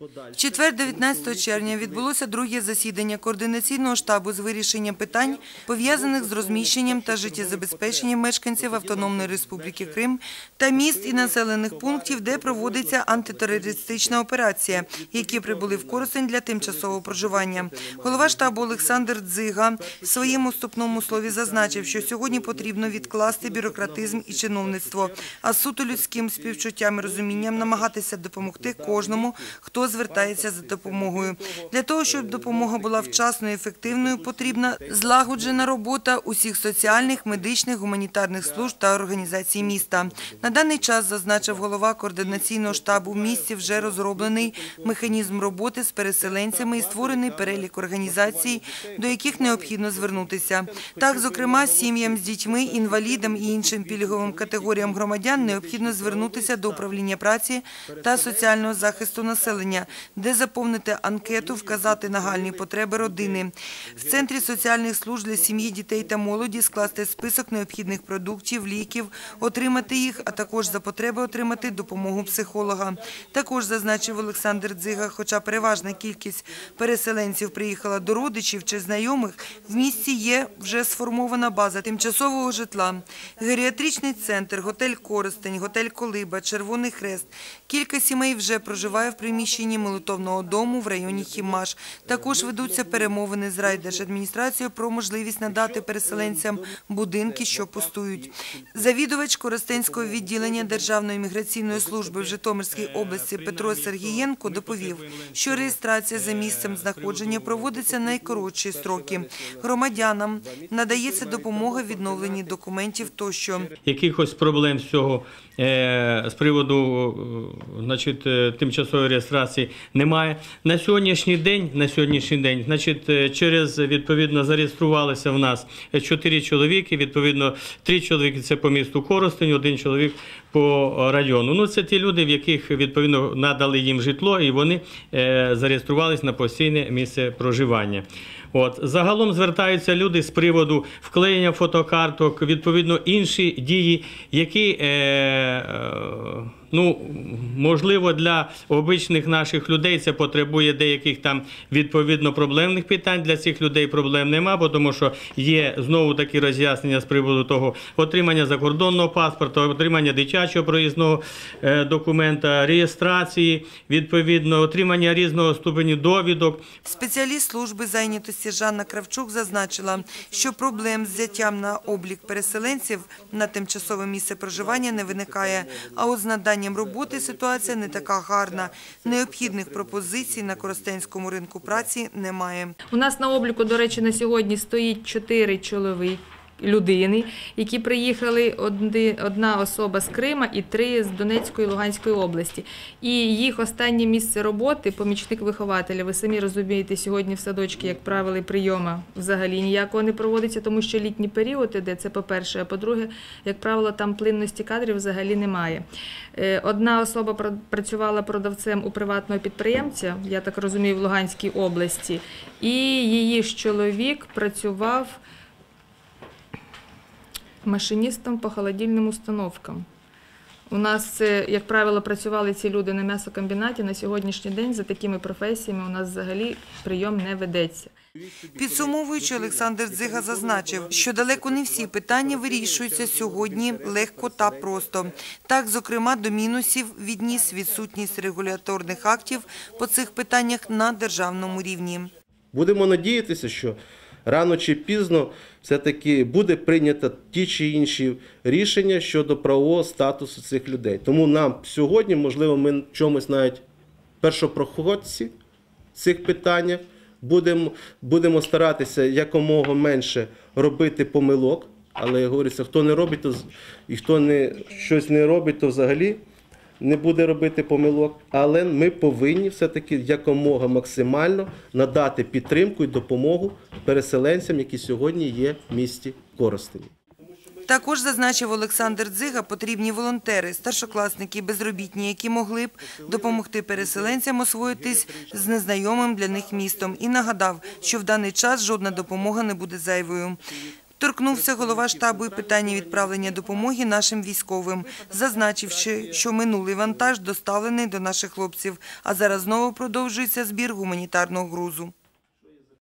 В четвер, 19 червня, відбулося друге засідання координаційного штабу з вирішенням питань, пов'язаних з розміщенням та життєзабезпеченням мешканців Автономної Республіки Крим та міст і населених пунктів, де проводиться антитерористична операція, які прибули в Коростень для тимчасового проживання. Голова штабу Олександр Дзига в своєму вступному слові зазначив, що сьогодні потрібно відкласти бюрократизм і чиновництво, а суто людським співчуттям і розумінням намагатися допомогти кожному, хто звертається за допомогою. Для того, щоб допомога була вчасною і ефективною, потрібна злагоджена робота усіх соціальних, медичних, гуманітарних служб та організацій міста. На даний час, зазначив голова координаційного штабу, в місті вже розроблений механізм роботи з переселенцями і створений перелік організацій, до яких необхідно звернутися. Так, зокрема, сім'ям з дітьми, інвалідам і іншим пільговим категоріям громадян необхідно звернутися до управління праці та соціального захисту населення, де заповнити анкету, вказати нагальні потреби родини. В центрі соціальних служб для сім'ї, дітей та молоді скласти список необхідних продуктів, ліків, отримати їх, а також за потреби отримати допомогу психолога. Також зазначив Олександр Дзига, хоча переважна кількість переселенців приїхала до родичів чи знайомих, в місті є вже сформована база тимчасового житла. Геріатричний центр, готель Коростень, готель Колиба, Червоний Хрест. Кілька сімей вже проживає в приміщенні молитовного дому в районі Хімаш. Також ведуться перемовини з райдержадміністрацією про можливість надати переселенцям будинки, що пустують. Завідувач Коростенського відділення Державної міграційної служби в Житомирській області Петро Сергієнко доповів, що реєстрація за місцем знаходження проводиться найкоротші строки. Громадянам надається допомога в відновленні документів тощо. якихось проблем з цього е, з приводу е, значить, е, тимчасової реєстрації немає. На сьогоднішній день, на сьогоднішній день, значить, е, через відповідно зареєструвалися в нас чотири чоловіки. Відповідно, три чоловіки це по місту Коростень, один чоловік по району. Ну, це ті люди, в яких відповідно надали їм житло, і вони е, зареєструвалися на постійне місце проживання. От загалом звертаються люди з приводу вклеєння фотокарток, відповідно інші дії, які е, е, ну можливо для обичних наших людей це потребує деяких там відповідно проблемних питань. Для цих людей проблем нема, бо тому що є знову такі роз'яснення з приводу того отримання закордонного паспорта, отримання дитячого проїзного е, документа, реєстрації, відповідно, отримання різного ступеню довідок. Спеціаліст служби зайнятості Жанна Кравчук зазначила, що проблем з взяттям на облік переселенців на тимчасове місце проживання не виникає. А от з наданням роботи ситуація не така гарна. Необхідних пропозицій на Коростенському ринку праці немає. У нас на обліку, до речі, на сьогодні стоїть чотири чоловіки. Людини, які приїхали одна особа з Крима і три з Донецької і Луганської області. І їх останнє місце роботи помічник вихователя. Ви самі розумієте, сьогодні в садочки, як правило, прийома взагалі ніякого не проводиться, тому що літній період іде, це по-перше. А по-друге, як правило, там плинності кадрів взагалі немає. Е, Одна особа працювала продавцем у приватного підприємця, я так розумію, в Луганській області, і її ж чоловік працював машиністом по холодильним установкам. У нас, як правило, працювали ці люди на м'ясокомбінаті. На сьогоднішній день за такими професіями у нас взагалі прийом не ведеться. Підсумовуючи, Олександр Дзига зазначив, що далеко не всі питання вирішуються сьогодні легко та просто. Так, зокрема, до мінусів відніс відсутність регуляторних актів по цих питаннях на державному рівні. Будемо надіятися, що рано чи пізно все-таки буде прийнято ті чи інші рішення щодо правового статусу цих людей. Тому нам сьогодні, можливо, ми чомусь навіть першопроходці в цих питаннях. Будемо, будемо старатися якомога менше робити помилок, але говориться, хто не робить, то і хто не, щось не робить, то взагалі не буде робити помилок. Але ми повинні все-таки якомога максимально надати підтримку і допомогу переселенцям, які сьогодні є в місті Коростені. Також зазначив Олександр Дзига, потрібні волонтери, старшокласники, безробітні, які могли б допомогти переселенцям освоїтись з незнайомим для них містом. І нагадав, що в даний час жодна допомога не буде зайвою. Торкнувся голова штабу і питання відправлення допомоги нашим військовим, зазначивши, що минулий вантаж доставлений до наших хлопців, а зараз знову продовжується збір гуманітарного грузу.